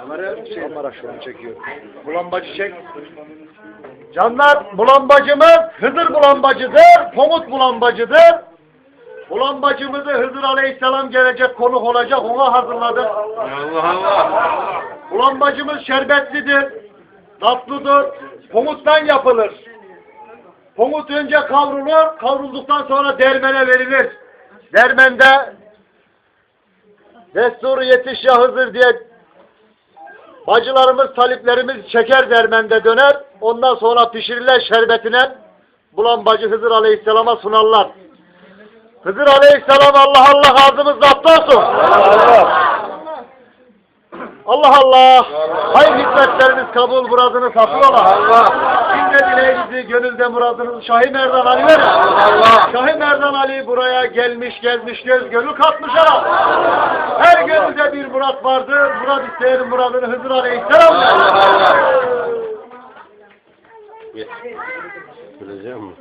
Kamera, şey, kamera şu an çekiyor. Bulambacı çek. Canlar bulambacımız Hızır bulambacıdır. Pomut bulambacıdır. Bulambacımızı Hızır Aleyhisselam gelecek konuk olacak. Ona hazırladık. Allah Allah. Bulambacımız şerbetlidir. Tatlıdır. Pomuttan yapılır. Pomut önce kavrulur. Kavrulduktan sonra dermene verilir. Dermende Destur yetiş ya Hızır diye bacılarımız, taliplerimiz şeker dermende döner. Ondan sonra pişirilen şerbetine bulambacı Hızır Aleyhisselam'a sunarlar. Hızır Aleyhisselam Allah Allah ağzımız zapt olsun. Allah Allah. Hayır hizmetleriniz kabul muradınız hafif ola. Cümle dileğinizi gönülde muradınız Şahin Merdan Ali. Allah. Şahin Merdan Ali buraya gelmiş gelmiş göz gönül katmış ha. Bir murat vardır. Murat isteyenin muradını Hızır Aleyhisselam. Allah. Bileceğim mi?